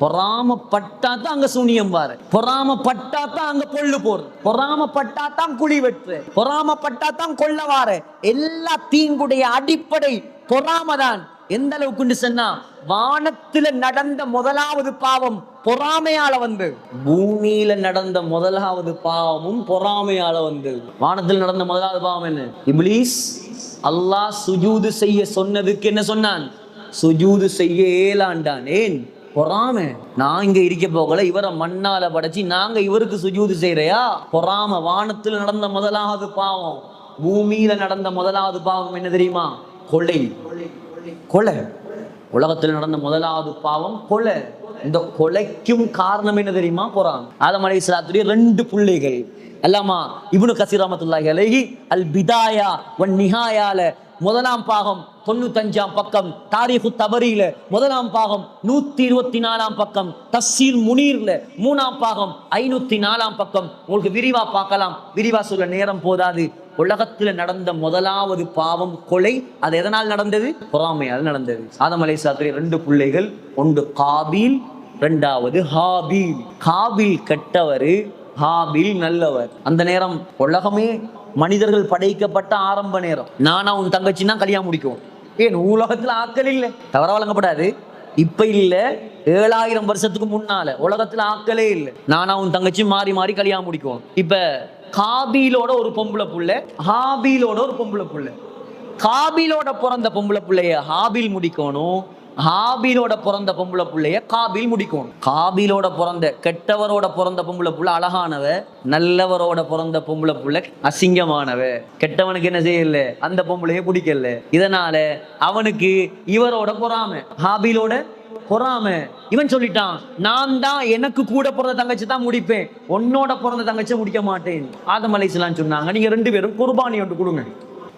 பொறாமப்பட்டா தான் அங்க சூனியம் வாரு. பொறாமப்பட்டா தான் அங்க பொல்லு போறது பொறாமப்பட்டா தான் குழி வெட்டு பொறாமப்பட்டா தான் கொள்ள வாரு. எல்லா தீங்குடைய அடிப்படை பொறாமதான். எந்த அளவுக்குன்னு சொன்னா வானத்துல நடந்த முதலாவது பாவம் பொறாமையால வந்து. பூமியில நடந்த முதலாவது பாவமும் பொறாமையால வந்து. வானத்தில் நடந்த முதலாவது பாவம் என்ன? இப்லீஸ் அல்லாஹ் சுஜூது செய்ய சொன்னதுக்கு என்ன சொன்னான்? சுஜூது செய்ய ஏலாண்டான். ஏன்? பொறாம. நான் இங்க இருக்க போகல இவரை மண்ணால படைச்சு நாங்க இவருக்கு சுஜூது செய்யறையா? பொறாம. வானத்தில் நடந்த முதலாவது பாவம். பூமியில நடந்த முதலாவது பாவம் என்ன தெரியுமா? கொலை கொலை உலகத்தில் நடந்த முதலாவது பாவம் கொலை இந்த கொலைக்கும் காரணம் என்ன தெரியுமா? பொறாம ஆதம் அலி இஸ்லாத்துடைய ரெண்டு பிள்ளைகள். அல்லாமா இவனு கசீர் ரஹ்மத்துல்லாஹி அல் பிதாயா ஒன் நிஹாயால முதலாம் பாகம் தொண்ணூத்தஞ்சாம் பக்கம் தாரிஃபு தபரியில முதலாம் பாகம் நூத்தி இருபத்தி நாலாம் பக்கம் தஸ்ஸீர் முனீர்ல மூணாம் பாகம் ஐநூத்தி நாலாம் பக்கம். உங்களுக்கு விரிவா பார்க்கலாம். விரிவா சொல்ல நேரம் போதாது. உலகத்துல நடந்த முதலாவது பாவம் கொலை. அது எதனால் நடந்தது? பொறாமையால் நடந்தது. ஆதம் அலை ரெண்டு பிள்ளைகள் ஒன்று காபீல் ரெண்டாவது ஹாபீல். காபில் கெட்டவர் ஹாபில் நல்லவர். அந்த நேரம் உலகமே மனிதர்கள் படைக்கப்பட்ட ஆரம்ப நேரம். நானா உன் தங்கச்சின்னா கல்யாணம் முடிக்கும். ஏன் உலகத்துல ஆக்கள் இல்லை. தவற வழங்கப்படாது. இப்ப இல்ல. ஏழாயிரம் வருஷத்துக்கு முன்னால உலகத்துல ஆக்களே இல்லை. நானா உன் தங்கச்சி மாறி மாறி கல்யாணம் முடிக்கும். இப்ப காபிலோட ஒரு பொம்பளை புள்ள ஹாபிலோட ஒரு பொம்பளை புள்ள. காபிலோட பிறந்த பொம்பளை பிள்ளைய ஹாபில் முடிக்கணும். ஹாபிலோட பிறந்த பொம்பளை பிள்ளைய காபில் முடிக்கணும். காபிலோட பிறந்த கெட்டவரோட பிறந்த பொம்பளை புள்ள அழகானவ நல்லவரோட பிறந்த பொம்பளை புள்ள அசிங்கமானவ. கெட்டவனுக்கு என்ன செய்யல? அந்த பொம்பளைய பிடிக்கல. இதனால அவனுக்கு இவரோட பொறாம ஹாபிலோட பொறாம. இவன் சொல்லிட்டான் நான் தான் எனக்கு கூட பிறந்த தங்கச்சி தான் முடிப்பேன். உன்னோட பிறந்த தங்கச்சி முடிக்க மாட்டேன். ஆதம் அலைசலாம் சொன்னாங்க நீங்க ரெண்டு பேரும் குர்பானி ஒன்று கொடுங்க.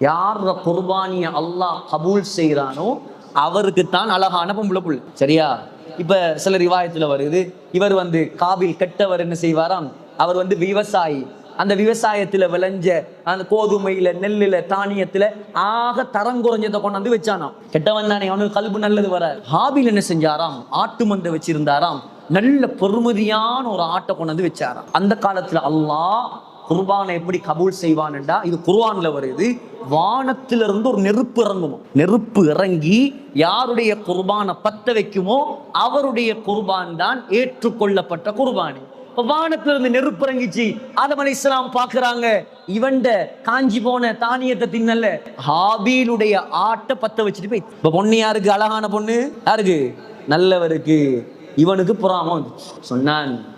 யார குர்பானிய அல்லாஹ் கபூல் செய்கிறானோ அவருக்கு தான் அழகான பொம்பளை புள்ள. சரியா? இப்ப சில ரிவாயத்துல வருது இவர் வந்து காபில் கெட்டவர் என்ன செய்வாராம்? அவர் வந்து விவசாயி. அந்த விவசாயத்துல விளைஞ்ச அந்த கோதுமையில நெல்லுல தானியத்துல ஆக தரம் குறைஞ்சதை கொண்டாந்து வச்சானாம். கெட்டவன் தானே அவனுக்கு கல்பு நல்லது வர. ஹாபில் என்ன செஞ்சாராம்? ஆட்டு மந்தை வச்சிருந்தாராம். நல்ல பொறுமதியான ஒரு ஆட்டை கொண்டாந்து வச்சாராம். அந்த காலத்துல அல்லாஹ் குர்பானை எப்படி கபூல் செய்வான்டா? இது குர்வான்ல வருது. வானத்திலிருந்து ஒரு நெருப்பு இறங்குமோ? நெருப்பு இறங்கி யாருடைய குர்பானை பத்த வைக்குமோ அவருடைய குர்பான் தான் ஏற்றுக்கொள்ளப்பட்ட குர்பானி. இப்ப வானத்திலிருந்து நெருப்பு இறங்கிச்சு. ஆதம் அலி இஸ்லாம் பாக்குறாங்க இவண்ட காஞ்சி போன தானியத்தை தின்னல. ஹாபீலுடைய ஆட்டை பத்த வச்சுட்டு போய் இப்ப பொண்ணு யாருக்கு? அழகான பொண்ணு. யாருக்கு? நல்லவருக்கு. இவனுக்கு புறாம வந்துச்சு. சொன்னான்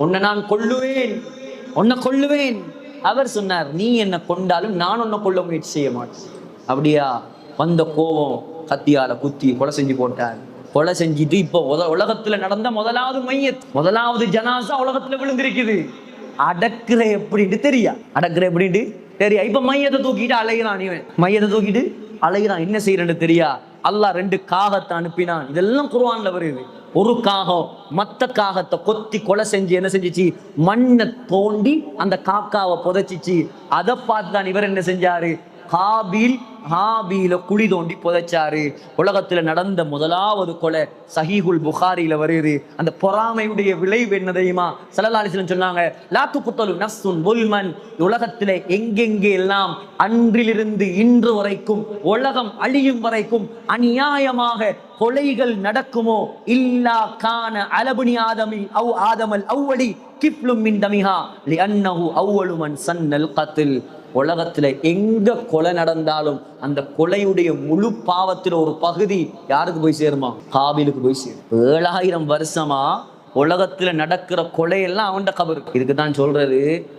உன்னை நான் கொள்ளுவேன் உன்னை கொள்ளுவேன் அவர் சொன்னார் நீ என்னை கொண்டாலும் நான் உன்னை கொள்ள முயற்சி செய்ய மாட்டேன். அப்படியா? வந்த கோபம் கத்தியால குத்தி கொலை செஞ்சு போட்டார். கொலை செஞ்சுட்டு இப்போ உலகத்துல நடந்த முதலாவது மையத் முதலாவது ஜனாசா உலகத்துல விழுந்திருக்குது. அடக்குற எப்படின்ட்டு தெரியா? அடக்குற எப்படின்ட்டு தெரியா? இப்ப மையத்தை தூக்கிட்டு அலைகிறான் இவன். மையத்தை தூக்கிட்டு அலைகிறான் என்ன செய்யறன்னு தெரியா? அல்லாஹ் ரெண்டு காகத்தை அனுப்பினான். இதெல்லாம் குர்ஆன்ல வருது. ஒரு காகம் மத்த காகத்தை கொத்தி கொலை செஞ்சு என்ன செஞ்சுச்சு? மண்ணை தோண்டி அந்த காக்காவை புதைச்சிச்சு. அதை பார்த்து தான் இவர் என்ன செஞ்சாரு? ஹாபில் ஹாபீல குழி தோண்டி புதைச்சாரு. உலகத்துல நடந்த முதலாவது கொலை சஹீகுல் புகாரியில வருது. அந்த பொறாமையுடைய விளைவு என்ன தெரியுமா? சொன்னாங்க லாத்து குத்தலு நஃப்சுன் புல்மன் உலகத்துல எங்கெங்கே எல்லாம் அன்றிலிருந்து இன்று வரைக்கும் உலகம் அழியும் வரைக்கும் அநியாயமாக கொலைகள் நடக்குமோ இல்லா கான அலபுனி ஆதமி அவ் ஆதமல் அவ்வளி கிப்லும் மின் தமிஹா. லிஅன்னஹு அவ்வளு சன்னல் கத்தில் உலகத்துல எங்க கொலை நடந்தாலும் அந்த கொலையுடைய முழு பாவத்துல ஒரு பகுதி யாருக்கு போய் சேருமா? காபிலுக்கு போய் சேரும். ஏழாயிரம் வருஷமா உலகத்துல நடக்கிற கொலையெல்லாம் அவன்கிட்ட கபரு. இதுக்கு தான் சொல்றது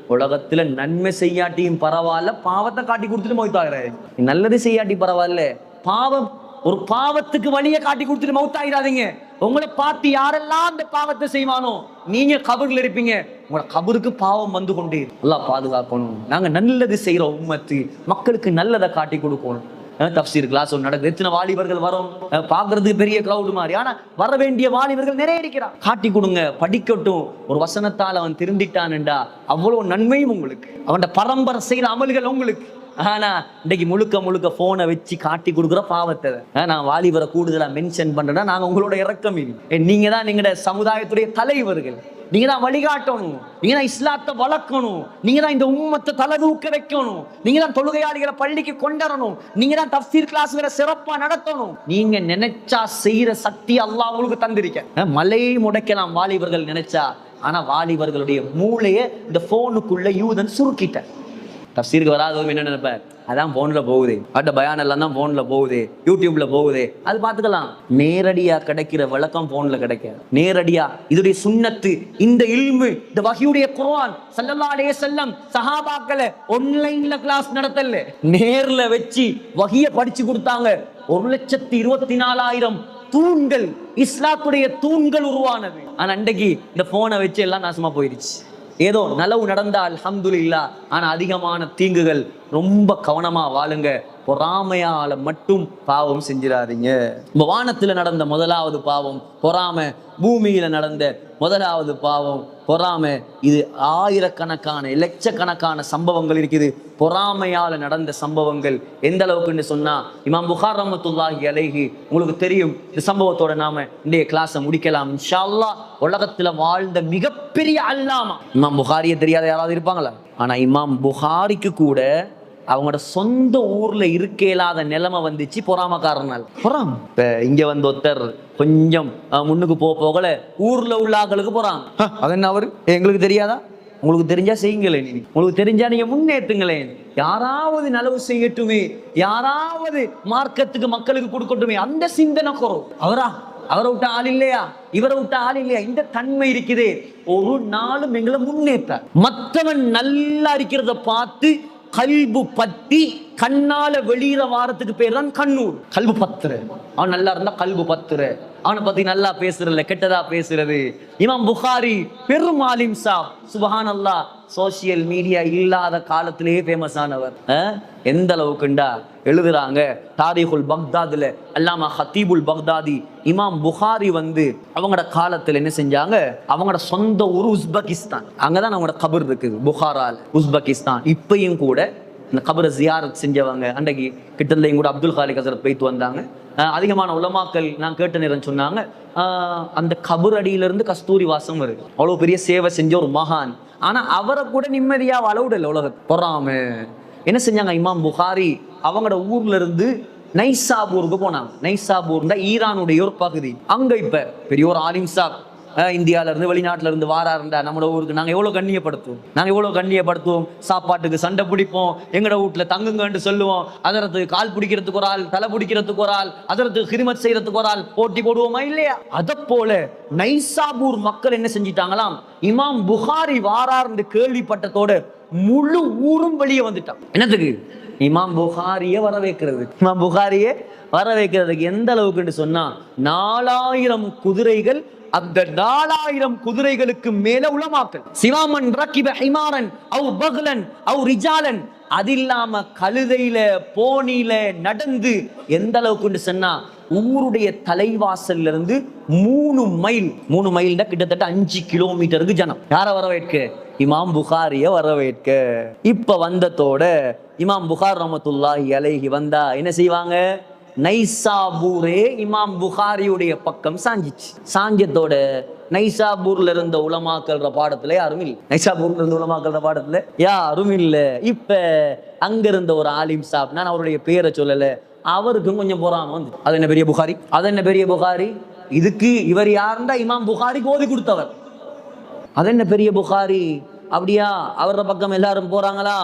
உலகத்துல நன்மை செய்யாட்டியும் பரவாயில்ல பாவத்தை காட்டி கொடுத்துட்டு மௌத்தாகிறாரு நல்லது செய்யாட்டி பரவாயில்ல பாவம் ஒரு பாவத்துக்கு வழியை காட்டி கொடுத்துட்டு மௌத்தாயிடாதீங்க உங்களை பார்த்து யாரெல்லாம் அந்த பாவத்தை செய்வானோ நீங்க கபர்ல இருப்பீங்க. உங்களோட கபருக்கு பாவம் வந்து கொண்டே நல்லா பாதுகாக்கணும். நாங்க நல்லது செய்யற உம்மத்து மக்களுக்கு நல்லதை காட்டி கொடுக்கணும். தப்சீர் கிளாஸ் ஒன்று நடக்குது. எத்தனை வாலிபர்கள் வரும்? அஹ் பெரிய கிரௌடு மாதிரி ஆனா வர வேண்டிய வாலிபர்கள் நிறைய இருக்கிறான் காட்டி கொடுங்க படிக்கட்டும். ஒரு வசனத்தால் அவன் திருந்திட்டான்டா. அவ்வளவு நன்மையும் உங்களுக்கு. அவன் பரம்பரை செய்கிற அமல்கள் உங்களுக்கு. ஆனா இன்னைக்கு முழுக்க முழுக்க போனை வச்சு காட்டி கொடுக்குற பாவத்தை. நான் வாலிபரை கூடுதலா மென்ஷன் பண்றேன்னா நாங்க உங்களோட இறக்கம் இல்லை நீங்க தான் எங்களோட சமுதாயத்துடைய தலைவர்கள். நீங்க தான் வழிகாட்டணும். நீங்க தான் இஸ்லாத்தை வளர்க்கணும். நீங்க தான் இந்த உம்மத்தை தலை தூக்க வைக்கணும். நீங்க தான் தொழுகையாளிகளை பள்ளிக்கு கொண்டரணும் நீங்க தான் தஃப்தீர் கிளாஸ் வேற சிறப்பா நடத்தணும். நீங்க நினைச்சா செய்யற சக்தி அல்லா உங்களுக்கு தந்திருக்க. மலையை முடைக்கலாம் வாலிபர்கள் நினைச்சா. ஆனா வாலிபர்களுடைய மூளையை இந்த போனுக்குள்ள யூதன் சுருக்கிட்ட தப்சீருக்கு வராதவங்க என்ன நினைப்பார் அதான் போன்ல போகுது. அட்ட பயான் எல்லாம் தான் போன்ல போகுது. யூடியூப்ல போகுது. அது பார்த்துக்கலாம். நேரடியா கிடைக்கிற விளக்கம் போன்ல கிடைக்காது. நேரடியா இதுடைய சுண்ணத்து இந்த இல்மு இந்த வகையுடைய குரான் சல்லல்லாடைய செல்லம் வஸல்லம் சஹாபாக்களை ஆன்லைன்ல கிளாஸ் நடத்தல நேர்ல வச்சு வகையை படிச்சு கொடுத்தாங்க. ஒரு லட்சத்தி இருபத்தி நாலாயிரம் தூண்கள் இஸ்லாத்துடைய தூண்கள் உருவானது. ஆனா அன்றைக்கு இந்த போனை வச்சு எல்லாம் நாசமா போயிருச்சு ஏதோ நலவு நடந்தால் ஹம்துல் இல்லா ஆனால் அதிகமான தீங்குகள் ரொம்ப கவனமா வாழுங்க. பொறாமையால மட்டும் பாவம் செஞ்சிடாதீங்க. இந்த வானத்துல நடந்த முதலாவது பாவம் பொறாமை பூமியில நடந்த முதலாவது பாவம் பொறாமை. இது ஆயிரக்கணக்கான லட்சக்கணக்கான சம்பவங்கள் இருக்குது. பொறாமையால நடந்த சம்பவங்கள் எந்த அளவுக்குன்னு சொன்னா இமாம் புகார் ரமத்துல்லாஹி அலைஹி உங்களுக்கு தெரியும். இந்த சம்பவத்தோட நாம இன்றைய கிளாஸை முடிக்கலாம். இன்ஷா அல்லாஹ் உலகத்துல வாழ்ந்த மிகப்பெரிய அல்லாமா. இமாம் புகாரியை தெரியாத யாராவது இருப்பாங்களா? ஆனா இமாம் புகாரிக்கு கூட அவங்களோட சொந்த ஊர்ல இருக்க இயலாத நிலைமை வந்துச்சு பொறாமக்காரனால். பொறாம? இப்ப இங்க வந்து ஒருத்தர் கொஞ்சம் முன்னுக்கு போக போகல ஊர்ல உள்ள ஆட்களுக்கு போறாங்க "ஹ, அது என்ன அவரு? எங்களுக்கு தெரியாதா? உங்களுக்கு தெரிஞ்சா செய்யுங்களேன் உங்களுக்கு தெரிஞ்சா நீங்க முன்னேற்றுங்களேன். யாராவது நலவு செய்யட்டுமே யாராவது மார்க்கத்துக்கு மக்களுக்கு கொடுக்கட்டுமே அந்த சிந்தனை குறவு. அவரா? அவரை விட்ட ஆள் இல்லையா? இவரை விட்ட ஆள் இல்லையா? இந்த தன்மை இருக்குதே. ஒரு நாளும் எங்களை முன்னேற்ற. மற்றவன் நல்லா இருக்கிறத பார்த்து கல்பு பற்றி கண்ணால வெளியிற வாரத்துக்கு பேர் தான் கண்ணூர். கல்பு பத்துரு. அவன் நல்லா இருந்தா கல்பு பத்துரு. அவனை பத்தி நல்லா பேசுறதுல கெட்டதா பேசுறது. இமாம் புகாரி பெரும் ஆலிம் சாப். சுபஹான் அல்லா சோசியல் மீடியா இல்லாத காலத்திலேயே ஃபேமஸ் ஆனவர். எந்த அளவுக்குண்டா? எழுதுறாங்க தாரிகுல் பக்தாதுல அல்லாமா ஹத்தீபுல் பக்தாதி. இமாம் புகாரி வந்து அவங்களோட காலத்துல என்ன செஞ்சாங்க? அவங்களோட சொந்த ஊர் உஸ்பெகிஸ்தான். அங்கதான் அவங்களோட கபர் இருக்குது புகாரால். உஸ்பெகிஸ்தான். இப்பயும் கூட இந்த கபரை ஜியாரத் செஞ்சவங்க அன்றைக்கு கிட்டத்தையும் கூட அப்துல் காலிக் ஹசரத் போயிட்டு வந்தாங்க. அதிகமான உலமாக்கள் நான் கேட்ட நேரம் சொன்னாங்க அந்த கபர் அடியிலிருந்து கஸ்தூரி வாசம் வருது. அவ்வளோ பெரிய சேவை செஞ்ச ஒரு மகான். ஆனால் அவரை கூட நிம்மதியா இல்லை உலகத்தை பொறாம. என்ன செஞ்சாங்க இமாம் புகாரி? அவங்களோட ஊர்ல இருந்து நைசாபூருக்கு போனாங்க. நைசாபூர் தான் ஈரானுடைய ஒரு பகுதி. அங்க இப்ப பெரிய ஒரு ஆலிம் சாப் இந்தியாவிலேருந்து இந்தியால இருந்து வெளிநாட்டுல இருந்து வாரா இருந்தா நம்மளோட ஊருக்கு. நாங்க எவ்வளவு கண்ணியப்படுத்துவோம்? நாங்கள் எவ்வளவு கண்ணியப்படுத்துவோம்? சாப்பாட்டுக்கு சண்டை பிடிப்போம். எங்கட வீட்டில் தங்குங்கன்ட்டு சொல்லுவோம். அதரத்துக்கு கால் பிடிக்கிறதுக்கு ஒரு ஆள் தலை பிடிக்கிறதுக்கு ஒரு ஆள் அதரத்துக்கு ஹிரிமத் செய்யறதுக்கு ஒரு ஆள் போட்டி போடுவோமா இல்லையா? அதை போல நைசாபூர் மக்கள் என்ன செஞ்சிட்டாங்களாம்? இமாம் புகாரி வாரார்னு கேள்விப்பட்டதோட முழு ஊரும் வெளியே வந்துட்டான் என்னத்துக்கு? இமாம் புகாரியை வர வைக்கிறது இமாம் புகாரியே வர வைக்கிறதுக்கு எந்த அளவுக்குன்னு சொன்னா நாலாயிரம் குதிரைகள் அந்த நாலாயிரம் குதிரைகளுக்கு மேல உளமாக்கல். சிவாமன் ரக்கிப ஹிமாரன் அவ் பக்லன் அவு ரிஜாலன் அது இல்லாம கழுதையில போனியில நடந்து எந்த அளவுக்கு சொன்னா ஊருடைய தலைவாசல்ல இருந்து மூணு மைல் மூணு மைல்னா கிட்டத்தட்ட அஞ்சு கிலோமீட்டருக்கு ஜனம். யார வரவேற்க? இமாம் புகாரிய வரவேற்க. இப்ப வந்ததோட இமாம் புகார் ரஹமத்துல்லாஹி அலைஹி வந்தா என்ன செய்வாங்க? நைசாபூரே இமாம் புகாரியுடைய பக்கம் சாஞ்சிச்சு. சாஞ்சத்தோட நைசாபூர்ல இருந்த உலமாக்கல்ற பாடத்துல யாரும் இல்லை நைசாபூர்ல இருந்த உலமாக்கல்ற பாடத்துல? யாரும் இல்லை இப்ப அங்க இருந்த ஒரு ஆலிம் சாப் நான் அவருடைய பேரை சொல்லல. அவருக்கும் கொஞ்சம் பொறாம வந்து. அது என்ன பெரிய புகாரி? அது என்ன பெரிய புகாரி? இதுக்கு இவர் யாருண்டா? இமாம் புகாரி கோதி கொடுத்தவர். அது என்ன பெரிய புகாரி? அப்படியா? அவரோட பக்கம் எல்லாரும் போறாங்களா?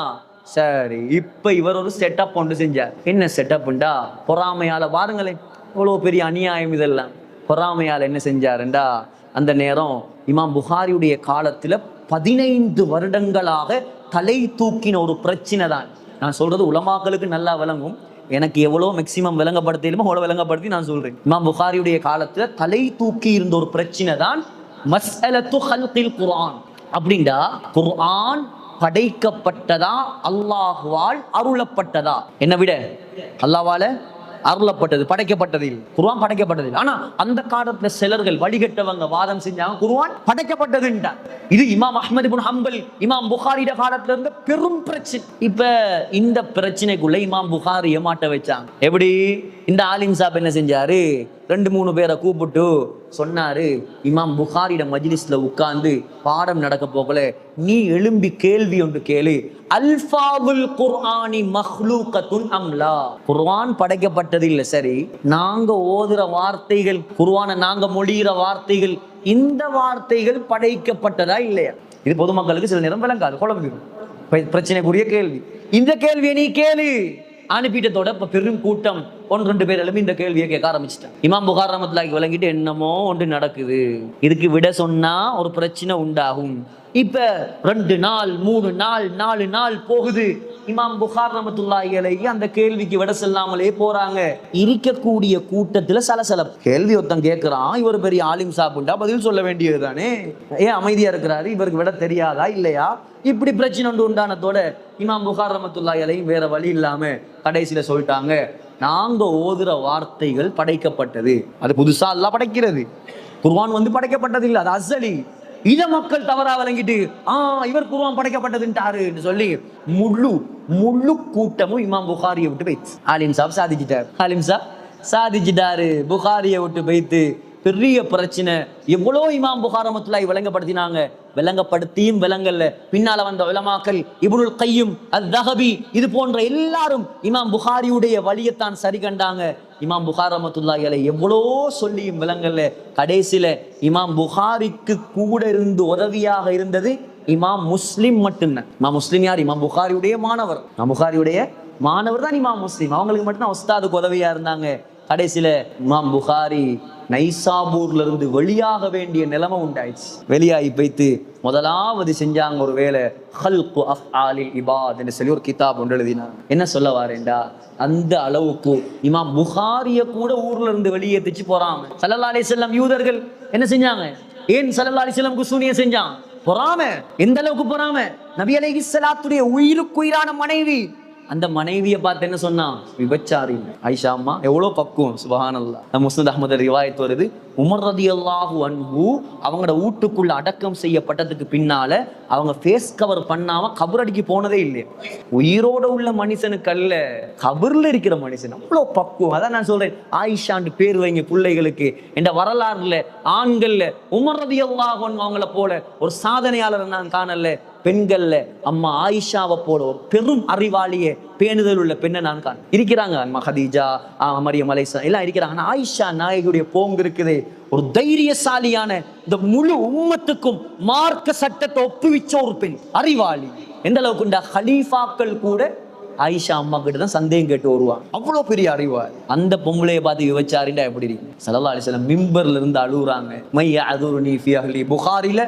சரி இப்ப இவர் ஒரு செட்டப் ஒன்று செஞ்சார். என்ன செட்டப்ண்டா பொறாமையால பாருங்களேன். இவ்வளவு பெரிய அநியாயம் இதெல்லாம். பொறாமையால என்ன செஞ்சாருண்டா? அந்த நேரம் இமாம் புகாரியுடைய காலத்துல பதினைந்து வருடங்களாக தலை தூக்கின ஒரு பிரச்சனை தான். நான் சொல்றது உலமாக்களுக்கு நல்லா விளங்கும். எனக்கு எவ்வளோ மேக்சிமம் விளங்கப்படுத்தலுமோ அவ்வளோ விளங்கப்படுத்தி நான் சொல்கிறேன் இமாம் புகாரியுடைய காலத்தில் தலை தூக்கி இருந்த ஒரு பிரச்சனை தான். மஸ்அலத்து ஹல்கில் குர்ஆன். அப்படின்டா குர்ஆன் படைக்கப்பட்டதா? அல்லாஹுவால் அருளப்பட்டதா? என்ன விட. அல்லாவால அருளப்பட்டது படைக்கப்பட்டதில். குருவான் படைக்கப்பட்டதில். படைக்கப்பட்டது ஆனா அந்த காலத்துல சிலர்கள் வழிகட்டவங்க வாதம் செஞ்சாங்க குருவான் படைக்கப்பட்டதுன்றார் இது இமாம் அஹமது இப்னு ஹம்பல் இமாம் புகாரிட காலத்துல இருந்த பெரும் பிரச்சனை இப்ப இந்த பிரச்சனைக்குள்ள இமாம் புகாரி ஏமாட்ட வச்சாங்க. எப்படி? இந்த ஆலிம் சாப் என்ன செஞ்சாரு? ரெண்டு மூணு பேரை கூப்பிட்டு சொன்னாரு இமாம் புகாரிடம் மஜ்லிஸ்ல உட்கார்ந்து பாடம் நடக்க போகல. நீ எழும்பி கேள்வி ஒன்று கேளு. அல்பாவுல் குர்ஆனி மஹ்லூகத்துன் அம்லா குர்ஆன் படைக்கப்பட்டது இல்ல சரி. நாங்க ஓதுற வார்த்தைகள் குர்ஆனை நாங்க மொழிகிற வார்த்தைகள் இந்த வார்த்தைகள் படைக்கப்பட்டதா இல்லையா? இது பொதுமக்களுக்கு சில நேரம் விளங்காது குழம்பு பிரச்சனைக்குரிய கேள்வி. இந்த கேள்வியை நீ கேளு. அனுப்பிட்டதோட பெரும் கூட்டம். ஒன்று ரெண்டு பேர் எழுப்பி இந்த கேள்வியை கேட்க ஆரம்பிச்சிட்டேன். இமாம் புகார் ரமத்துல்லாஹி வழங்கிட்டு என்னமோ ஒன்று நடக்குது. இதுக்கு விட சொன்னா ஒரு பிரச்சனை உண்டாகும். இப்ப ரெண்டு நாள் மூணு நாள் நாலு நாள் போகுது. இமாம் புகார் ரமத்துல்லாஹி அந்த கேள்விக்கு விட செல்லாமலே போறாங்க. இருக்கக்கூடிய கூட்டத்துல சலசலப்பு. கேள்வி ஒருத்தன் கேட்கிறான் இவர் பெரிய ஆலிம் சாப்புண்டா பதில் சொல்ல வேண்டியது தானே? ஏன் அமைதியா இருக்கிறாரு? இவருக்கு விட தெரியாதா இல்லையா? இப்படி பிரச்சனை ஒன்று உண்டானதோட இமாம் புகார் ரமத்துல்லாஹி வேற வழி இல்லாம கடைசியில சொல்லிட்டாங்க. நாங்கள் ஓதுற வார்த்தைகள் படைக்கப்பட்டது. அது புதுசா எல்லாம் படைக்கிறது. குர்வான் வந்து படைக்கப்பட்டது இல்லை அது அசலி இதை மக்கள் தவறா விளங்கிட்டு ஆ இவர் குருவான் படைக்கப்பட்டதுன்ட்டாருன்னு சொல்லி முழு முழு கூட்டமும் இமாம் புகாரியை விட்டு போயிடுச்சு. ஆலிம் சாப் சாதிச்சிட்டார். ஆலிம் சாப் சாதிச்சிட்டாரு. புகாரியை விட்டு போயிட்டு பெரிய பிரச்சனை. எவ்வளோ இமாம் புகாரமத்துலாய் விளங்கப்படுத்தினாங்க. விளங்கப்படுத்தியும் விளங்கல்ல பின்னால வந்த உலமாக்கல் இபுனுல் கையும் அத் தஹபி இது போன்ற எல்லாரும் இமாம் புகாரியுடைய வழியைத்தான் சரி கண்டாங்க. இமாம் புகார் ரமத்துல்லாஹி எவ்வளோ சொல்லியும் விளங்கல்ல கடைசியில இமாம் புகாரிக்கு கூட இருந்து உதவியாக இருந்தது இமாம் முஸ்லிம் மட்டும்தான். இமாம் முஸ்லிம் யார்? இமாம் புகாரியுடைய மாணவர். இமாம் புகாரியுடைய மாணவர் தான் இமாம் முஸ்லீம். அவங்களுக்கு மட்டும்தான் உஸ்தாதுக்கு உதவியா இருந்தாங்க. கடைசியில இமாம் புகாரி நைசாபூர்ல இருந்து வெளியாக வேண்டிய நிலைமை உண்டாயிடுச்சு. வெளியாகி போய்த்து முதலாவது செஞ்சாங்க ஒரு வேலை ஹல்கு அஃஆலில் இபாத்னு சொல்லி ஒரு கிதாப் ஒன்று எழுதினாங்க என்ன சொல்ல வாரேன்டா? அந்த அளவுக்கு இமாம் புகாரிய கூட ஊர்ல இருந்து வெளியேத்திச்சு போறாங்க. சல்லல்லா அலிசல்லாம் யூதர்கள் என்ன செஞ்சாங்க? ஏன் சல்லல்லா அலிசல்லாம் குசூனிய செஞ்சான்? பொறாம? எந்த அளவுக்கு பொறாம? நபி அலைஹிஸ்ஸலாத்துடைய உயிருக்கு உயிரான மனைவி அந்த மனைவியை பார்த்து என்ன சொன்னான்? விபச்சாரின் ஐஷா அம்மா எவ்வளோ பக்குவம் சுபஹானல்லா. முஸ்னத் அஹமது ரிவாயத் வருது. உமர் ரதி அல்லாஹு அன்பு அவங்களோட வீட்டுக்குள்ள அடக்கம் செய்யப்பட்டதுக்கு பின்னால அவங்க ஃபேஸ் கவர் பண்ணாம கபரடிக்கு போனதே இல்லையா. உயிரோட உள்ள மனுஷனுக்கு அல்ல கபர்ல இருக்கிற மனுஷன் அவ்வளோ பக்குவம். அதான் நான் சொல்றேன் ஆயிஷாண்டு பேர் வைங்க பிள்ளைகளுக்கு. என்ற வரலாறுல ஆண்கள்ல உமர் ரதி அல்லாஹு அவங்கள போல ஒரு சாதனையாளர் நான் காணல. பெண்கள்ல அம்மா ஆயிஷாவை போல ஒரு பெரும் அறிவாளியே பேணுதல் உள்ள பெண்ணை நான் காண இருக்கிறாங்க. அம்மா ஹதீஜா ஆ, மரியம் அலைசா எல்லாம் இருக்கிறாங்க. ஆனா ஆயிஷா நாயகியுடைய போங்கு இருக்குது. ஒரு தைரியசாலியான இந்த முழு உம்மத்துக்கும் மார்க்க சட்டத்தை ஒப்புவிச்ச ஒரு பெண் அறிவாளி. எந்த அளவுக்கு இந்த ஹலீஃபாக்கள் கூட ஆயிஷா அம்மா கிட்ட தான் சந்தேகம் கேட்டு வருவாங்க. அவ்வளோ பெரிய அறிவாள். அந்த பொம்பளைய பார்த்து விவச்சாரிண்டா எப்படி இருக்கு சல்லா அலிஸ்லாம் மிம்பர்ல இருந்து அழுகுறாங்க மைய அதுரு நீ ஃபி அஹ்லி புகாரில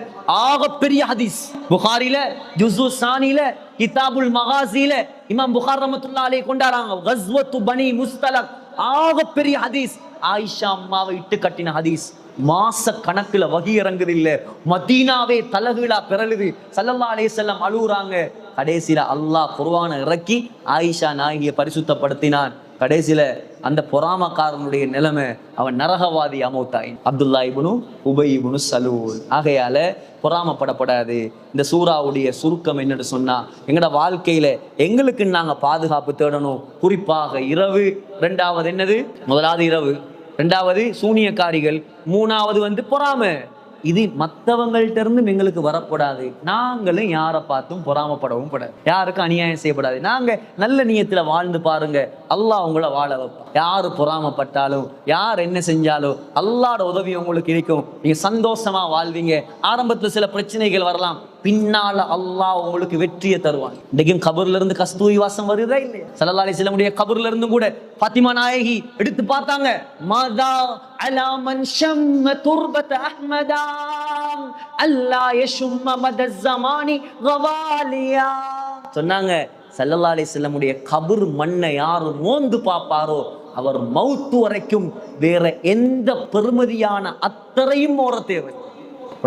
ஆகப்பெரிய ஹதீஸ். புகாரில ஜுசு சானில கிதாபுல் மகாசில இமாம் புகார் ரமத்துல்லாலே அலைஹி கொண்டாடுறாங்க கஸ்வத்து பனி முஸ்தலக். ஆகப்பெரிய ஹதீஸ். ஆயிஷா அம்மாவை இட்டு கட்டின ஹதீஸ். மாச கணக்குல வகி இறங்குது இல்ல மதீனாவே தலகுலா பிறழுது. சல்லல்லா அலே செல்லம் அழுகுறாங்க. கடைசியில அல்லாஹ் குர்ஆனை இறக்கி ஆயிஷா நாயகியை பரிசுத்தப்படுத்தினான். கடைசியில அந்த பொறாமக்காரனுடைய நிலைமை அவன் நரகவாதி அமௌத்தாய் அப்துல்லா இபுனு உபை இபுனு சலூல். ஆகையால பொறாமப்படப்படாது. இந்த சூறாவுடைய சுருக்கம் என்னன்னு சொன்னா எங்களோட வாழ்க்கையில எங்களுக்கு நாங்க பாதுகாப்பு தேடணும். குறிப்பாக இரவு ரெண்டாவது என்னது? முதலாவது இரவு. ரெண்டாவது சூனியக்காரிகள் மூணாவது வந்து பொறாமை. இது மற்றவங்கள்ட்ட இருந்தும் எங்களுக்கு வரக்கூடாது. நாங்களும் யாரை பார்த்தும் பொறாமப்படவும் படாது. யாருக்கும் அநியாயம் செய்யப்படாது. நாங்க நல்ல நியத்துல வாழ்ந்து பாருங்க. அல்லாஹ் உங்களை வாழ வைப்பான். யாரு பொறாமப்பட்டாலும் யார் என்ன செஞ்சாலும் அல்லாட உதவி உங்களுக்கு இருக்கும். நீங்க சந்தோஷமா வாழ்வீங்க. ஆரம்பத்துல சில பிரச்சனைகள் வரலாம். பின்னால அல்லாஹ் உங்களுக்கு வெற்றியை தருவான். இன்றைக்கும் கபர்ல இருந்து கஸ்தூரி வாசம் வருதா இல்லையா? சலல்லாலி அலைஹி வஸல்லம் கபர்ல இருந்தும் கூட பாத்திமா நாயகி எடுத்து பார்த்தாங்க. மாதா அலா மன் ஷம்ம துர்பத் அஹ்மதா அல்லா யஷும்ம மத ஜமானி கவாலியா. சொன்னாங்க. சல்லல்லாஹு அலைஹி வஸல்லமுடைய கபர் மண்ணை யார் மோந்து பார்ப்பாரோ அவர் மௌத்து வரைக்கும் வேற எந்த பெருமதியான அத்தரையும் ஓர தேவை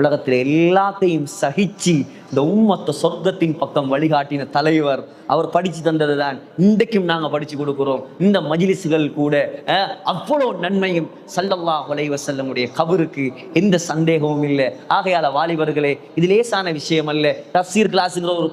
உலகத்தில் எல்லாத்தையும் சகிச்சு இந்த உம்மத்த சொர்க்கத்தின் பக்கம் வழிகாட்டின தலைவர் அவர் படிச்சு தந்தது தான் இன்றைக்கும் நாங்க படிச்சு கொடுக்கிறோம். இந்த மஜிலிசுகள் கூட அவ்வளோ அவ்வளவு நன்மையும் சல்லல்லா உலைவ செல்லமுடைய கபருக்கு எந்த சந்தேகமும் இல்லை. ஆகையால வாலிபர்களே இது லேசான விஷயம் அல்ல. தஃசீர் கிளாஸுங்கிற ஒரு